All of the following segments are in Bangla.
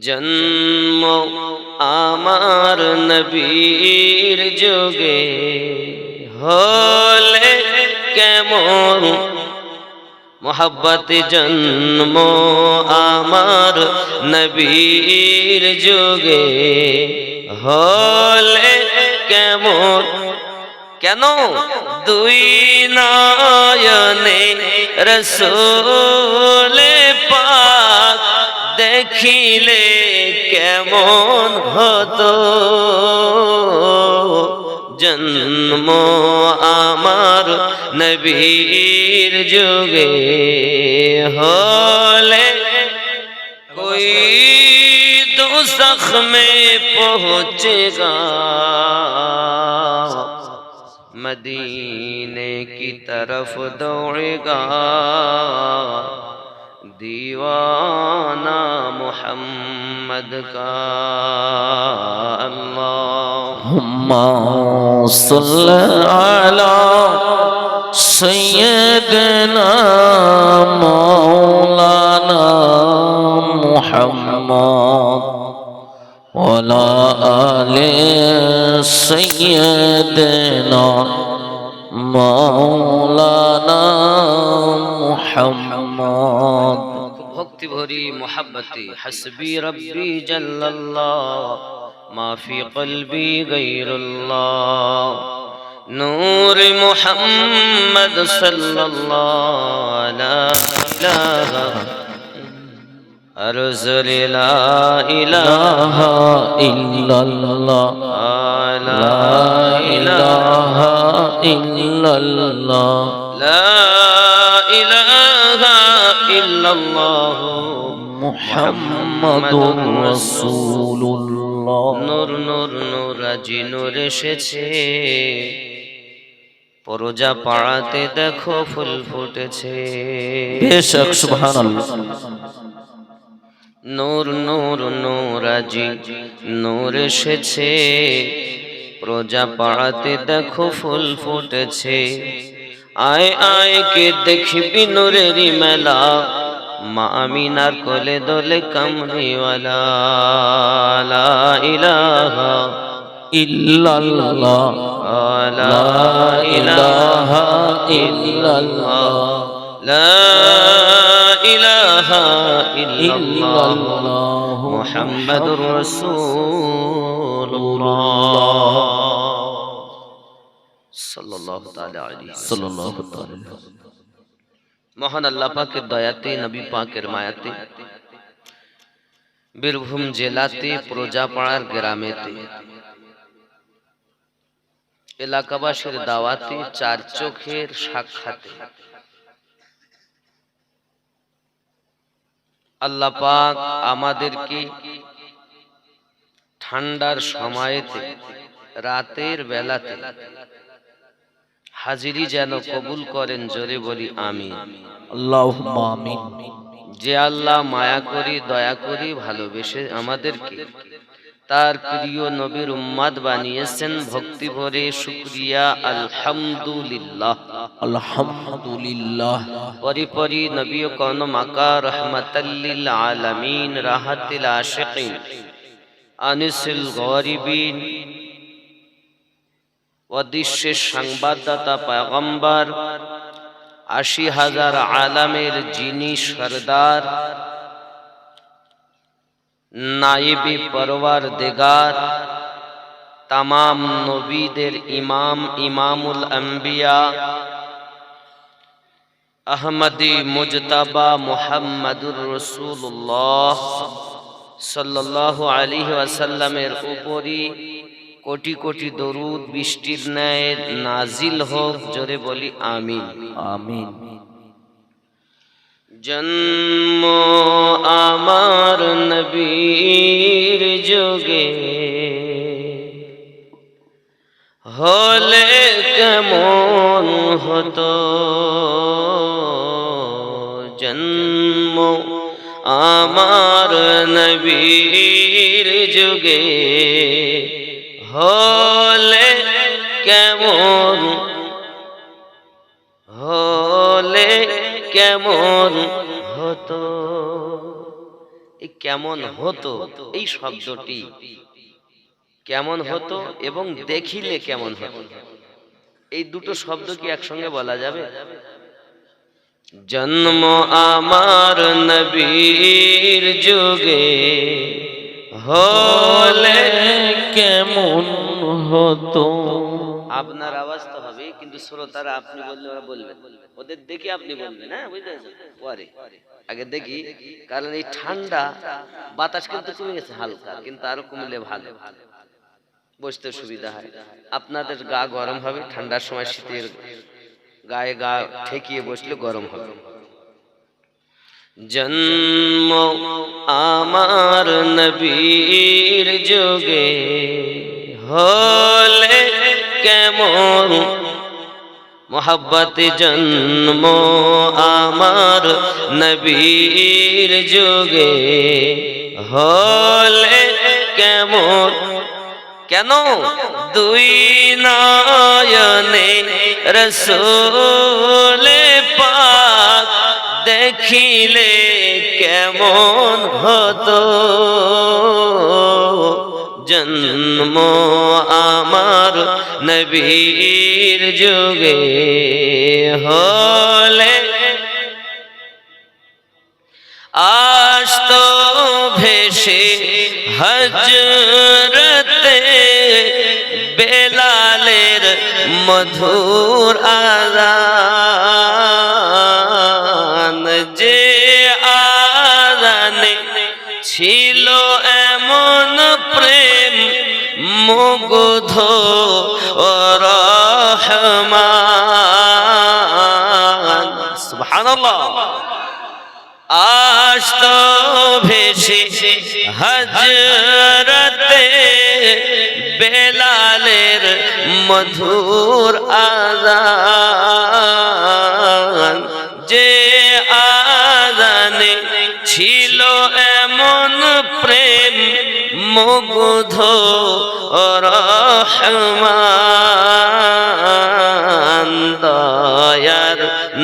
জন্ম আমার নবীর যোগে হলে কেমন? মোহাব্বত জন্ম আমার নবীর যোগে হলে কেমন? কেন? দুই নয়নে রসোলে দেখিলে কেমন হতো জন্ম আমার নবীর যুগে হলে कोई दोजख में पहुंचेगा मदीने की तरफ दौड़ेगा ديوانا محمد کا اللہم صل علی سیدنا مولانا محمد ولا آل سيدنا مولانا محمد. ভক্তি ভরি মোহাব্বতি হাসবি রব্বি জাল্লাল্লাহ মা ফি কলবি গায়রুল্লাহ নূর মুহাম্মদ সাল্লাল্লাহু লা ইলাহা আরজুল লা ইলাহা إله إلا الله লা لا ইলাহা إله إلا الله لا إله ইল্লাল্লাহু এসেছে। পাড়াতে দেখো ফুল ফুটেছে। নূর নূর নূরাজি নূর এসেছে। প্রজা পাড়াতে দেখো ফুল ফুটেছে। আয় আয় কে দেখবি নুরেরি মেলা? মা আমিনার কোলে দোলে কামড়িওয়ালা। লা ইলাহা ইল্লাল্লাহ। লা ইলাহা ইল্লাল্লাহ। লা ইলাহা ইল্লাল্লাহ। মুহাম্মাদুর রাসূলুল্লাহ। মহান আল্লাহ পাকের দয়াতে নবী পাকের মায়াতে বীরভূম জেলাতে প্রজাপাড়ার গ্রামেতে এলাকাবাসীর দাওয়াতে চার চোখের সাক্ষাতে আল্লাহ পাক আমাদেরকে ঠান্ডার সময়েতে রাতের বেলাতে হাজিরি যেন কবুল করেন জোরে বলি আমি যে আল্লাহ মায়া করি দয়া করি ভালোবেসে আমাদেরকে তার প্রিয় নবীর উম্মাদ বানিয়েছেন। ভক্তি ভরে শুক্রিয়া আলহামদুলিল্লাহ। আলহামদুলিল্লাহ। পরি পরি নবী কন মাকা রহমাতাল্লিল আলামিন রাহাতিল আশিকিন। আনিসুল গরিবিন অদৃশ্যের সংবাদদাতা পয়গম্বর, আশি হাজার আলামের যিনি সরদার নাইবি পরওয়ার দেগার তামাম নবীদের ইমাম, ইমামুল আম্বিয়া, আহমদি মুজতাবা মুহাম্মাদুর রসুল্লাহ সাল্লাল্লাহু আলাইহি ওয়াসাল্লামের উপরই কোটি কোটি দরুদ বৃষ্টির ন্যায় নাজিল হোক জোরে বলি আমিন। আমিন। জন্ম আমার নবীর যোগে হলে কেমন হতো? জন্ম আমার নবীর যোগে হলে কেমন? হলে কেমন হতো? এই কেমন হতো? এই শব্দটি কেমন হতো এবং দেখিলে কেমন হতো? এই দুটো শব্দ কি একসঙ্গে বলা যাবে? জন্ম আমার নবীর যুগে হলে কেমন হতো? আপনার আওয়াজ তো হবে কিন্তু শ্রোতারা আপনি বললে ওরা বলবে। ওদের দেখে আপনি বলবেন হ্যাঁ বুঝতে পেরেছেন? পরে। আগে দেখি, কারণ এই ঠান্ডা বাতাস কিন্তু কমে গেছে হালকা, কিন্তু আরও কমলে ভালো। বসতে সুবিধা হয়। আপনাদের গা গরম হবে, ঠান্ডার সময় শীতের গায়ে গা ঠেকিয়ে বসলে গরম হবে। জন্ম আমার নবীর যোগে হলে কেমন? মোহাব্বত জন্ম আমার নবীর যোগে হলে কেমন? কেন? দুই নয়নে রসোলে পাক দেখিলে কেমন হতো? জন্ম আমার নবীর যুগে হলে। আসতো ভেসে হজরতে বেলালের মধুর আদান মুগ্ধ রহমান। সুবহানাল্লাহ। আস্ত ভেসে হজরতে বেলালের মধুর আদান যে আদানে ছিল এমন মুগ্ধ রহমান দয়ার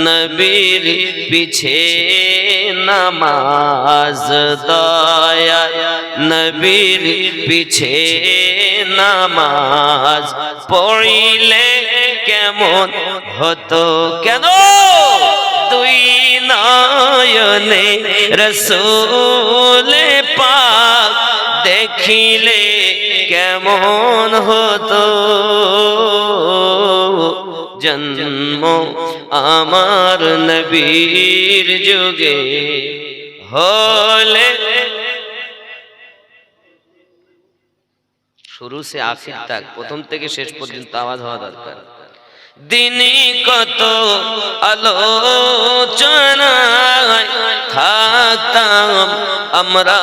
নবীর পিছে নামাজ দয়ার নবীর পিছে নামাজ পড়িলে কেমন হতো? কেন? দুই নয়নে রসুলে পাক দেখিলে কেমন হতো? জন্ম আমার নবীর যুগে হলে। শুরু সে আখির তাক, প্রথম থেকে শেষ পর্যন্ত আওয়াজ হওয়া দরকার। দিনই কত আলোচনায় থাকতাম আমরা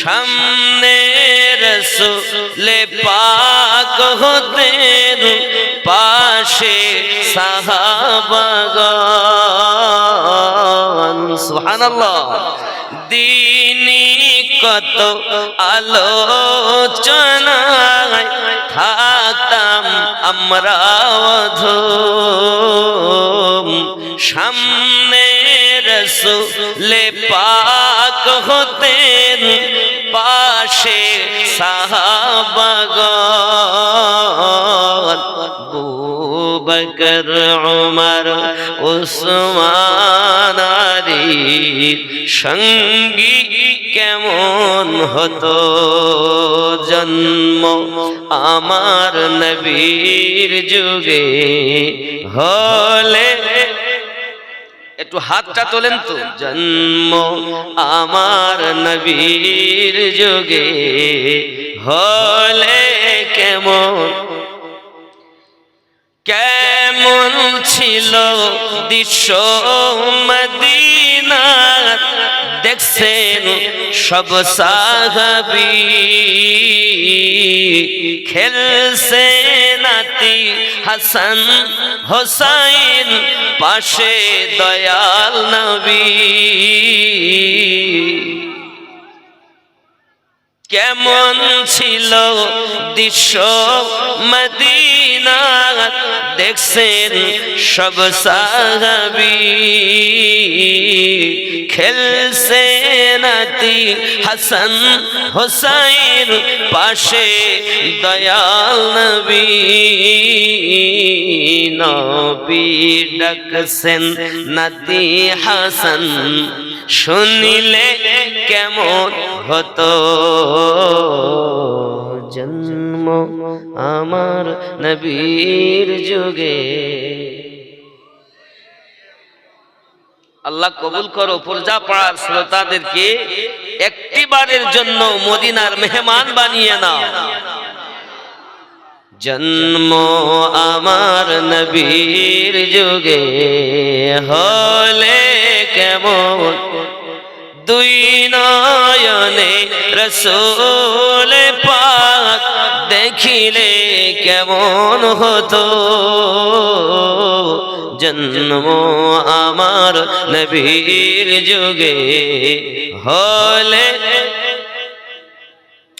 সামনে রসুলে পাক হতেন, পাশে সাহাবাগান সুবহানাল্লাহ। দিনী কত আলোচনায় থাকতাম আমরা সামনে রসুলে পাক হতেন পাশে সাহাবাগান বকর, উমর, উসমান সঙ্গী কেমন হতো? জন্ম আমার নবীর যুগে হলে। একটু হাতটা তোলেন তো। জন্ম আমার নবীর যুগে হলে কেমন ছিল দৃশ্য মদিনার। দেখছেন সব সাহাবি। খেলছে নাতি হাসান হোসাইন পাশে দয়াল নবী। কেমন ছিল দৃশ্য মদিনা দেখছেন সব সাহাবি। খেলছে নাতি হাসান হোসাইন পাশে দয়াল নবী। নবী ডাকছেন নাতি হাসান শুনিলে কেমন হতো? জন্ম আমার নবীর যুগে। আল্লাহ কবুল করো, পূজা পাড়ার শ্রোতাদেরকে একটি বারের জন্য মদিনার মেহমান বানিয়ে নাও। জন্ম আমার নবীর যুগে হলে কেমন দুই নয়নে রসুল পাক দেখিলে কেমন হতো? জন্ম আমার নবীর যুগে হলে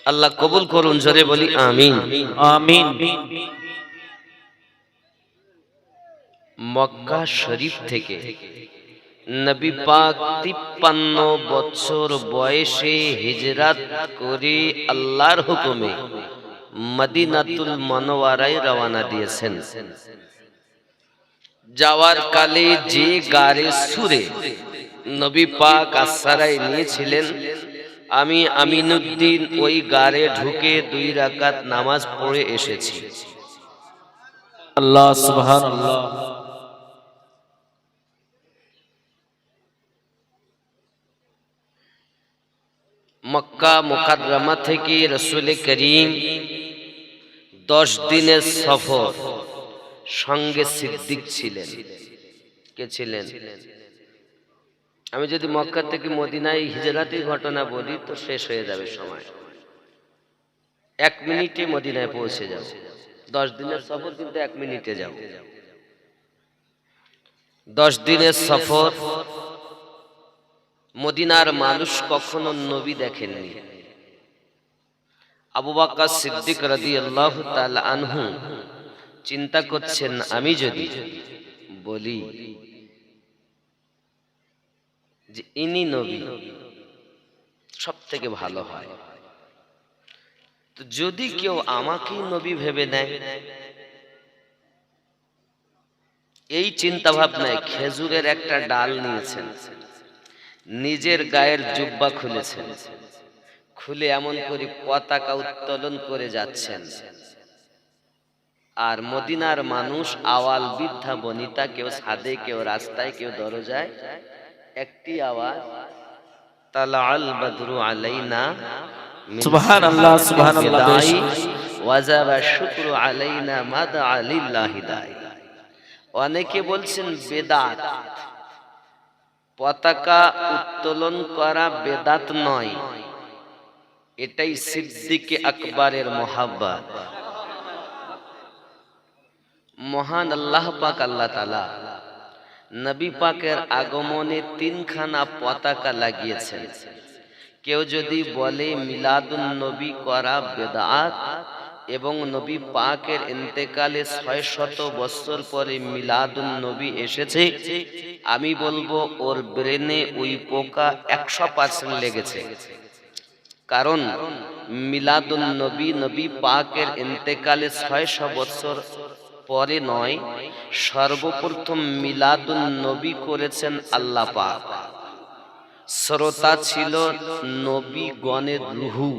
আল্লাহ কবুল করুন জোরে বলি আমিন। আমিন। মক্কা শরীফ থেকে নবী পাক তিপ্পান্ন বছর বয়সে হিজরাত করে আল্লাহর হুকুমে মদিনাতুল মনোয়ারায় রওনা দিয়েছেন। যাওয়ার কালে যে গারে সুরে নবী পাক আসারায় নিয়েছিলেন, আমি আমিনুদ্দিন ওই গারে ঢুকে দুই রাকাত নামাজ পড়ে এসেছি। আল্লাহ সুবহানাল্লাহ। মক্কা মুকাদ্রামা থেকে রসুল করিম দশ দিনের সফর সঙ্গে সিদ্দিক ছিলেন। কে ছিলেন? আমি যদি মক্কা থেকে মদিনায় হিজরাতের ঘটনা বলি তো শেষ হয়ে যাবে সময়। এক মিনিটে মদিনায় পৌঁছে যাও দশ দিনের সফর কিন্তু এক মিনিটে যাও দশ দিনের সফর মদিনার মানুষ কখনো নবী দেখেননি। আবু বাক্কা সিদ্দিক রাদি আল্লাহ আনহু চিন্তা করছেন, আমি যদি বলি যে ইনি নবী সব থেকে ভালো হয়। তো যদি কেউ আমাকেই নবী ভেবে নেয়, এই চিন্তা ভাবনায় খেজুরের একটা ডাল নিয়েছেন। নিজের গায়ের জুব্বা খুলেছেন খুলে এমন করে পতাকা উত্তোলন করে যাচ্ছেন আর মদিনার মানুষ আওয়াল বৃদ্ধা বনিতা কেউ ছাদে কেউ রাস্তায় কেউ দরজায় একটি আওয়াজ তালা আল বদরু আলাইনা সুবহানাল্লাহ, সামা'i সুবহানাল্লাহ, বেশ। বিদাই, ওয়াজাবা শুকরু আলাইনা মাদা আলিল্লাহি দাই। অনেকে বলছেন বেদাত পতাকা উত্তোলন করা বেদাত নয়। এটাই সিদ্দিকে আকবরের মহাব্বত। মহান আল্লাহ পাক আল্লাহ তালা নবী পাকের আগমনে তিনখানা পতাকা লাগিয়েছেন। কেউ যদি বলে মিলাদুন নবী করা বেদাত এবং নবী পাকের ইন্তেকালে ছয় শত বছর পরে মিলাদুন নবী এসেছে। আমি বলব, ওর ব্রেনে ওই পোকা একশো পার্সেন্ট লেগেছে। কারণ মিলাদুন নবী নবী পাকের ইন্তেকালে ছয়শো বছর পরে নয়, সর্বপ্রথম মিলাদুন নবী করেছেন আল্লাহ পাক। শ্রোতা ছিল নবী গণের রুহু।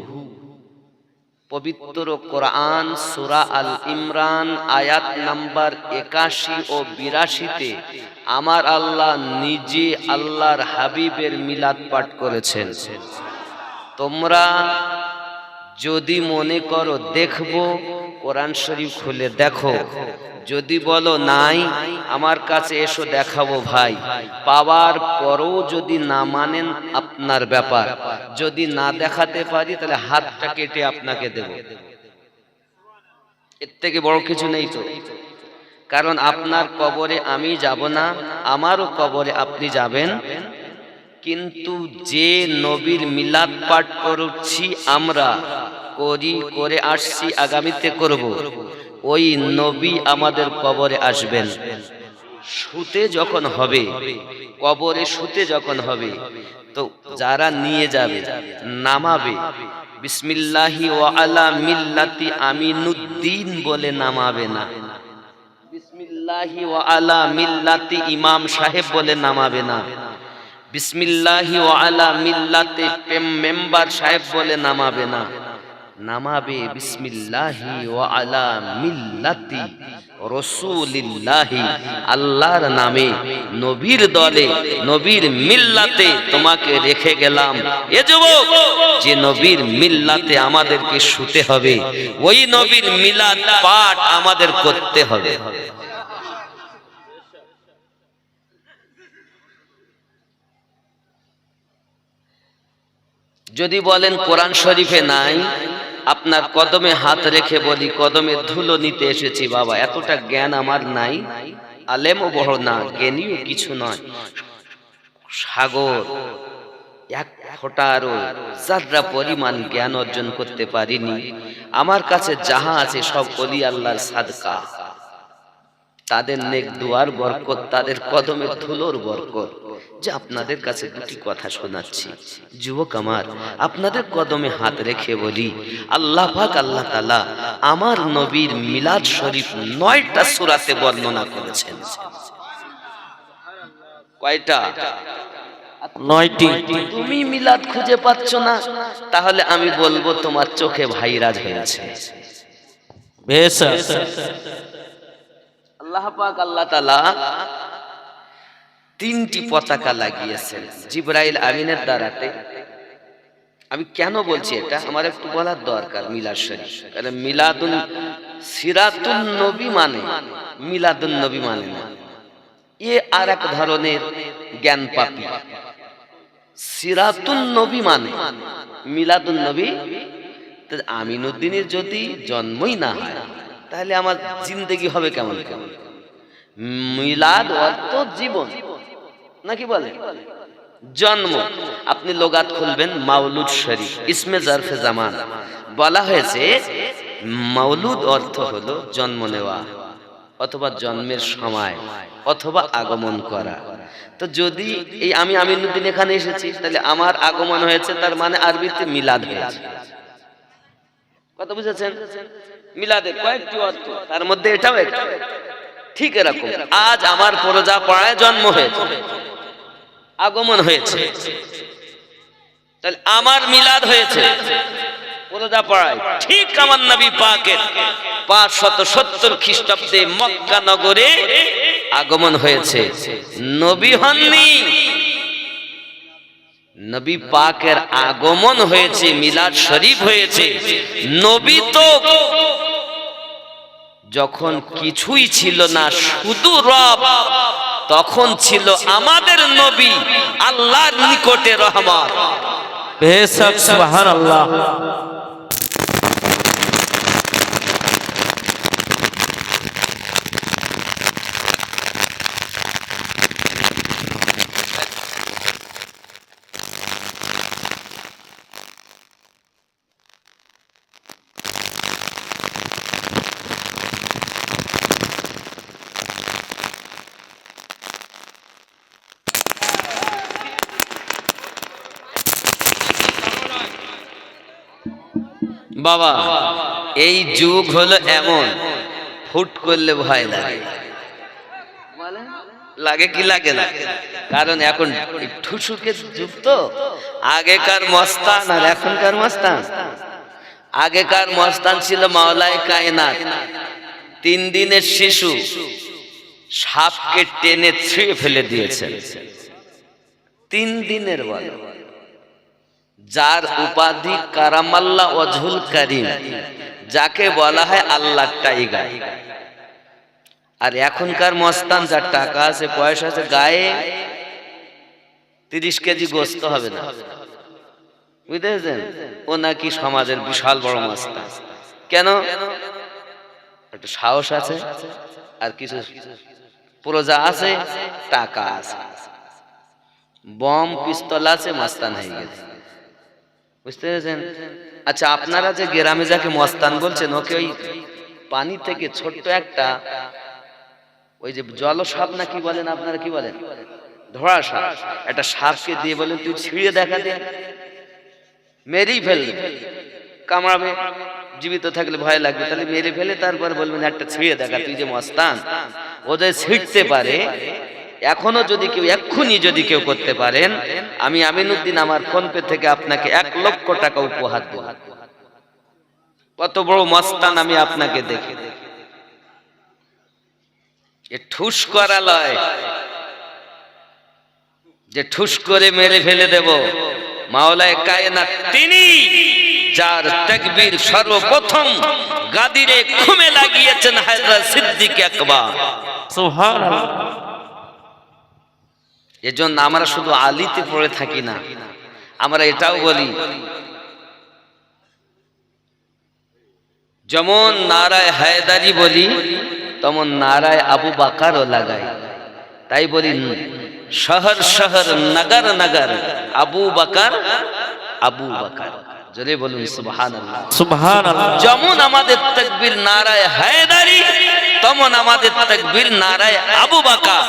পবিত্র কোরআন সুরা আল ইমরান, আয়াত নাম্বার একাশি ও বিরাশিতে আমার আল্লাহ নিজে আল্লাহর হাবিবের মিলাদ পাঠ করেছেন। তোমরা যদি মনে করো দেখব, কোরআন শরীফ খুলে দেখো। যদি বলো নাই, আমার কাছে এসো দেখাবো ভাই। পাওয়ার পরও যদি না মানেন আপনার ব্যাপার। যদি না দেখাতে পারি, তাহলে হাতটা কেটে আপনাকে দেব। এর থেকে বড় কিছু নেই তো। কারণ আপনার কবরে আমি যাব না, আমারও কবরে আপনি যাবেন। কিন্তু যে নবীর মিলাদ পাঠ করছি আমরা, করি, করে আসছি, আগামীতে করব। ওই নবী আমাদের কবরে আসবেন। শুতে যখন হবে, কবরে শুতে যখন হবে, তো যারা নিয়ে যাবে, নামাবে। বিসমিল্লাহি আলা মিল্লাতি আমিনুদ্দিন বলে নামাবে না। বিসমিল্লাহি আলা মিল্লাতি ইমাম সাহেব বলে নামাবে না। বিসমিল্লাহি আলা মিল্লাতে মেম্বার সাহেব বলে নামাবে না। নামাবে বিসমিল্লাহি ওয়া আলা মিল্লাতি রসুলিল্লাহি আল্লাহর নামে নবীর দলে নবীর মিল্লাতে তোমাকে রেখে গেলাম। এ যুবক, যে নবীর মিল্লাতে আমাদেরকে শুতে হবে, ওই নবীর মিলাদ পাঠ আমাদের করতে হবে। যদি বলেন কোরআন শরীফে নাই আপনার কদমে হাত রেখে বলি, কদমে ধুলো নিতে এসেছি বাবা, এতটা জ্ঞান আমার নাই। আলেমও বড় না, জ্ঞানীও কিছু নয়। সাগর, এক ফোঁটারও যাত্রা পরিমাণ জ্ঞান অর্জন করতে পারিনি। আমার কাছে যাহা আছে সব অলি আল্লাহর সাদকা। তাদের নেক দুয়ার বরকত, তাদের কদমের ধুলোর বরকত। যে আপনাদের কাছে দুটি কথা শোনাচ্ছি। যুবক আমার আপনাদের কদমে হাত রেখে বলি আল্লাহ পাক আল্লাহ তালা আমার নবীর মিলাদ শরীফ নয়টা সুরাতে বর্ণনা করেছেন। কয়টা? নয়টি। তুমি মিলাদ খুঁজে পাচ্ছ না তাহলে আমি বলব তোমার চোখে ভাইরাজ হয়েছে। বেশ। আল্লাহ পাক আল্লাহ তালা তিনটি পতাকা লাগিয়েছেন জিব্রাইল আমিনের দ্বারাতে। আমি কেন বলছি এটা? আমার একটু বলার দরকার মিলাদ শরীফ। কারণ মিলাদুন সিরাতুন নবী মানে মিলাদুন নবী মানে না। এ আর এক ধরনের জ্ঞান পাপি। সিরাতুন নবী মানে মিলাদুন নবী। আমিনুদ্দিনের যদি জন্মই না হয়, তাহলে আমার জিন্দগি হবে কেমন কেমন মিলাদ অর্থ জীবন। নাকি বলে? জন্ম। আপনি লোগাত খুলবেন মাউলুদ শরীফ, ইসমে জারফে জামান। বলা হয়েছে মাউলুদ অর্থ হলো জন্ম নেওয়া, অথবা জন্মের সময়, অথবা আগমন করা। তো যদি এই আমি আমিনুদ্দিন এখানে এসেছি, তাহলে আমার আগমন হয়েছে, তার মানে আরবিতে মিলাদ হয়েছে। কথা বুঝেছেন? মিলাদের কয়েকটি অর্থ, তার মধ্যে এটাও একটা। ঠিক এরকম, আজ আমার পরজা পাড়ায় জন্ম হয়েছে। আগমন হয়েছে। তাহলে আমার মিলাদ হয়েছে। ঠিক আমার নবী পাকের পাঁচ শত সত্তর খ্রিস্টাব্দে মক্কা নগরে আগমন হয়েছে। নবী হননি। নবী পাকের আগমন হয়েছে, মিলাদ শরীফ হয়েছে। নবী তো যখন কিছুই ছিল না, শুধু রব তখন ছিল আমাদের নবী আল্লাহর নিকটে রহমত। বেশ সুবহান আল্লাহ বাবা, এই যুগ হলো এমন। ফুট করলে ভয় লাগে। লাগে কি লাগে না? কারণ এখন ঠুসুকে যুগ তো। আগেকার মস্তান আর এখনকার মস্তান। আগেকার মস্তান ছিল মাওলায় কায়নাত। তিন দিনের শিশু সাপকে টেনে ছুঁয়ে ফেলে দিয়েছেন তিন দিনের বল যার উপাধি কারামাল্লা অজহুল করিম, যাকে বলা হয় আল্লাহ টাইগার। আর এখনকার মস্তান যার টাকা আছে, পয়সা আছে, গায়ে তিরিশ কেজি গোস্ত হবে না। বুঝতেছেন ও নাকি সমাজের বিশাল বড় মস্তান। কেন? একটা সাহস আছে, আর কিছু প্রজা আছে, টাকা আছে। বম, পিস্তল আছে, মাস্তান হয়ে গেছে। বুঝতে পেরেছেন? আচ্ছা আপনারা যে গ্রামে যাকে মস্তান বলছেন, ওকে ওই পানি থেকে ছোট্ট একটা ওই যে জল সাপ না কি বলেন আপনারা, কি বলেন? ধরা সাপ একটা সাপকে দিয়ে বলেন, তুই ছিঁড়ে দেখা দে, মেরেই ফেলবে কামড়াবে, জীবিত থাকলে ভয় লাগবে। তাহলে মেরে ফেলে, তারপর বলবেন, একটা ছিঁড়ে দেখা, তুই যে মস্তান, ও যে ছিঁড়তে পারে এখনও যদি কেউ এক্ষুনি যদি কেউ করতে পারেন, আমি আমিনুদ্দিন আমার ফোন পে থেকে আপনাকে এক লক্ষ টাকা উপহার দেব। কত বড় মস্তান আমি আপনাকে দেখে। এ ঠুস করা লয়, যে ঠুস করে মেরে ফেলে দেব, মাওলায় কায়না তিনি, যার তাকবীর সর্বপ্রথম গাদিরে খুমে লাগিয়েছেন হায়দ্রা সিদ্দিক আকবার। সুবহান এজন্য আমরা শুধু আলিতে পড়ে থাকি না। আমরা এটাও বলি যেমন নারায় হায়দারি বলি তেমন নারায় আবু বাকারও লাগাই। তাই বলি শহর শহর নগর নগর আবু বাকার আবু বাকার। জোরে বলুন সুবহান সুবহান যেমন আমাদের তকবীর নারায় হায়দারি তেমন আমাদের তকবীর নারায় আবু বাকার।